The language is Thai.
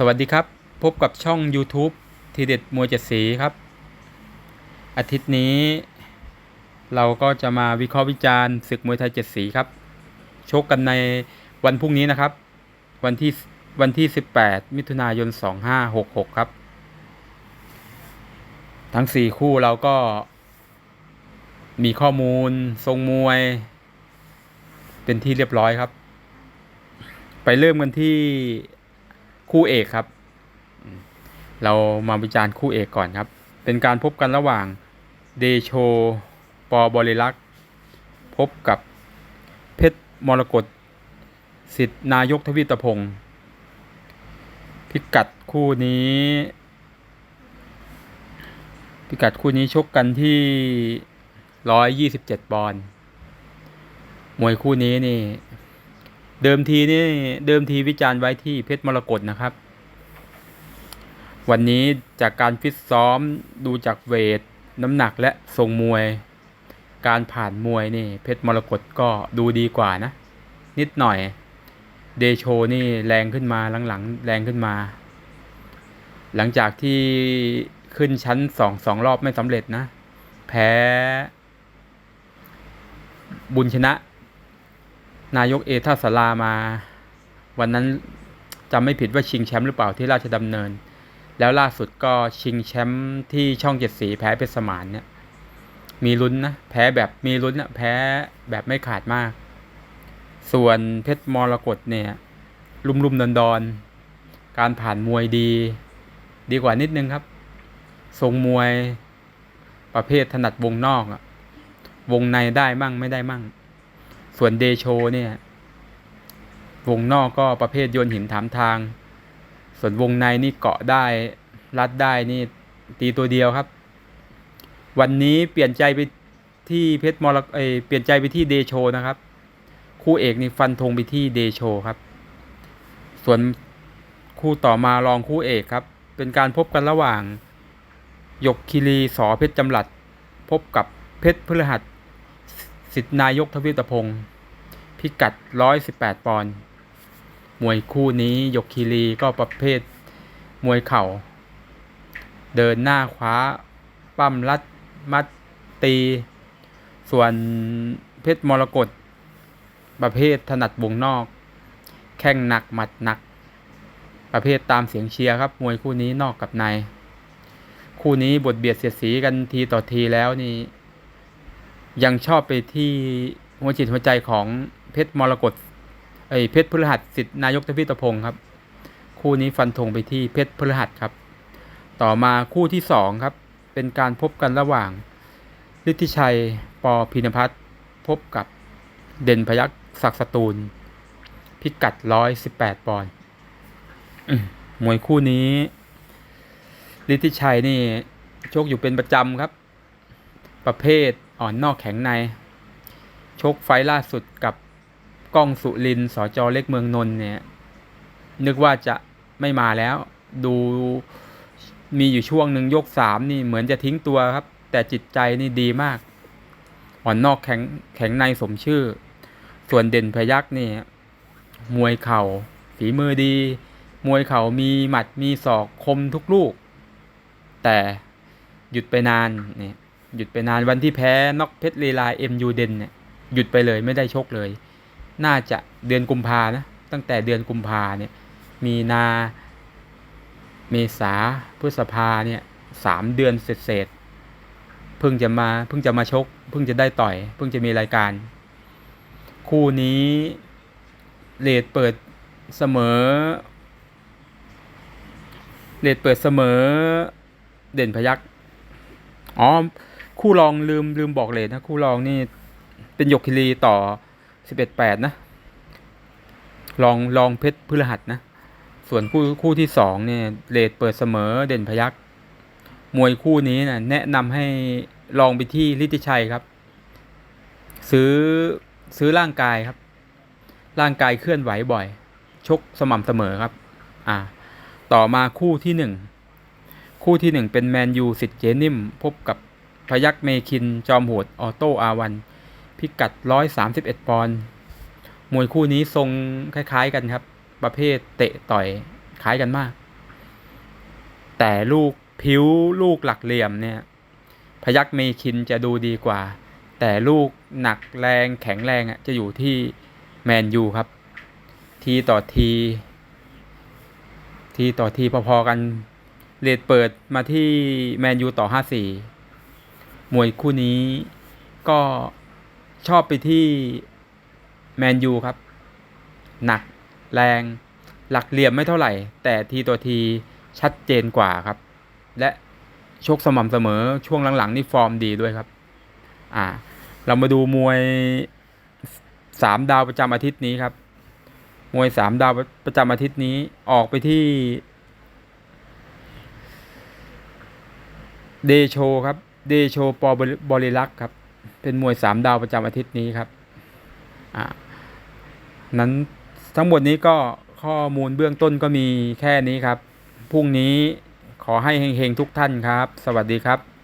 สวัสดีครับ พบกับช่อง YouTube ทีเด็ดมวยเจ็ดสีครับ อาทิตย์นี้ เราก็จะมาวิเคราะห์วิจารณ์ศึกมวยไทยเจ็ดสีครับ ชกกันในวันพรุ่งนี้นะครับ วันที่วันที่ 18 มิถุนายน 2566 ครับ ทั้ง 4 คู่เราก็ มีข้อมูล ทรงมวย เป็นที่เรียบร้อยครับ ไปเริ่มกันที่ คู่เอกครับ เรามาวิจารณ์คู่เอกก่อนครับ เป็นการพบกันระหว่างเดโชปอบริลักษ์พบกับเพชรมรกตสิทธินายกทวีตพงศ์พิกัดคู่นี้ พิกัดคู่นี้ชกกันที่ร้อยยี่สิบเจ็ดปอนด์มวยคู่นี้นี่ เดิมทีนี่เดิมทีวิจารณ์ไว้ที่เพชรมรกตนะครับ วันนี้จากการฟิตซ้อมดูจากเวท น้ำหนักและทรงมวย การผ่านมวยนี่เพชรมรกตก็ดูดีกว่านะ นิดหน่อย เดโชนี่แรงขึ้นมาหลังๆ แรงขึ้นมา หลังจากที่ขึ้นชั้นสองสองรอบไม่สำเร็จนะ แพ้ บุญชนะ นายกเอท่าสลามา วันนั้นจำไม่ผิดว่าชิงแชมป์หรือเปล่าที่ราชดำเนิน แล้วล่าสุดก็ชิงแชมป์ที่ช่องเจ็ดสีแพ้เพชรสมานเนี่ย มีลุ้นนะ แพ้แบบมีลุ้นนะแพ้แบบไม่ขาดมาก ส่วนเพชรมรกตเนี่ย ลุ่มลุ่มดอนดอนๆการผ่านมวยดี ดีกว่านิดนึงครับ ทรงมวยประเภทถนัดวงนอกอะวงในได้มั่งไม่ได้มั่ง ส่วนเดโชเนี่ย วงนอกก็ประเภทโยนหินถามทาง ส่วนวงในนี่เกาะได้ รัดได้นี่ตีตัวเดียวครับ วันนี้เปลี่ยนใจไปที่เพชรมรกเอเปลี่ยนใจไปที่เดโชนะครับ คู่เอกนี่ฟันธงไปที่เดโชครับ ส่วนคู่ต่อมารองคู่เอกครับ เป็นการพบกันระหว่าง ยกคิรีสอเพชรจำหลัด พบกับเพชรพฤหัส สิทธินายกทวีตพงศ์พิกัด 118 ปอนด์มวยคู่นี้ยกคีรีก็ประเภทมวยเข่า เดินหน้าขวาปั้มรัด มัดตี ส่วนเพชรมรกตประเภทถนัดวงนอก แข้งหนักหมัดหนัก ประเภทตามเสียงเชียร์ครับ มวยคู่นี้นอกกับใน คู่นี้บทเบียดเสียดสีกันทีต่อทีแล้วนี่ ยังชอบไปที่หัวจิตหัวใจของเพชรมรกตไอยเพชรพฤหัสสิทธินายกทวีตพงศ์ครับ คู่นี้ฟันธงไปที่เพชรพฤหัสครับ ต่อมาคู่ที่สองครับ เป็นการพบกันระหว่างฤทธิชัยปอพินพัฒน์พบกับเด่นพยักษ์ศักดิ์สตูล พิกัดร้อยสิบแปดปอนด์มวยคู่นี้ฤทธิชัยนี่ โชคอยู่เป็นประจำครับ ประเภท อ่อนนอกแข็งใน ชกไฟล่าสุดกับก้องสุรินทร์สจเล็กเมืองนนเนี่ย นึกว่าจะไม่มาแล้ว ดูมีอยู่ช่วงหนึ่งยกสามนี่เหมือนจะทิ้งตัวครับ แต่จิตใจนี่ดีมาก อ่อนนอกแข็งแข็งในสมชื่อ ส่วนเด่นพยักษ์นี่ มวยเข่าฝีมือดี มวยเข่ามีหมัดมีศอกคมทุกลูก แต่หยุดไปนานเนี่ย หยุดไปนานวันที่แพ้น็อกเพชรลีลาเอ็มยูเดนเนี่ยหยุดไปเลยไม่ได้ชกเลย น่าจะเดือนกุมภานะ ตั้งแต่เดือนกุมภาเนี่ย มีนาเมษาพฤษภาเนี่ยสามเดือนเสร็จเพิ่งจะมาเพิ่งจะมาชก เพิ่งจะได้ต่อย เพิ่งจะมีรายการ คู่นี้เลดเปิดเสมอเลดเปิดเสมอเด่นพยักอ๋อ คู่รองลืมลืมบอกเลยนะ คู่รองนี่เป็นหยกคิรีต่อสิบเอ็ดแปดนะ ลองลองเพชรพฤหัสนะ ส่วนคู่คู่ที่สองเนี่ยเลดเปิดเสมอเด่นพยักมวยคู่นี้นะแนะนำให้ลองไปที่ลิติชัยครับ ซื้อซื้อร่างกายครับ ร่างกายเคลื่อนไหวบ่อย ชกสม่ำเสมอครับ อ่า ต่อมาคู่ที่หนึ่งคู่ที่หนึ่งเป็นแมนยูสิทธิ์เจนิมพบกับ พยักเมคิน จอมโหดออโต้อาวัน พิกัด 131 ปอนด์มวยคู่นี้ทรงคล้ายๆกันครับ ประเภทเตะต่อยคล้ายกันมาก แต่ลูกผิวลูกหลักเหลี่ยมเนี่ยพยักเมคินจะดูดีกว่า แต่ลูกหนักแรงแข็งแรงอะจะอยู่ที่แมนยูครับ ทีต่อที ทีต่อทีพอๆกันเลดเปิดมาที่แมนยูต่อ 5-4 มวยคู่นี้ก็ชอบไปที่แมนยูครับ หนักแรง หลักเหลี่ยมไม่เท่าไหร่ แต่ทีต่อทีชัดเจนกว่าครับ และชกสม่ำเสมอช่วงหลังๆนี่ฟอร์มดีด้วยครับ อ่า เรามาดูมวยสามดาวประจำอาทิตย์นี้ครับ มวยสามดาวประจำอาทิตย์นี้ออกไปที่ เดโชครับ เดโชปอบริลักษ์ครับ เป็นมวยสามดาวประจำอาทิตย์นี้ครับอ่านั้นทั้งหมดนี้ก็ข้อมูลเบื้องต้นก็มีแค่นี้ครับ พรุ่งนี้ขอให้เฮงๆทุกท่านครับ สวัสดีครับ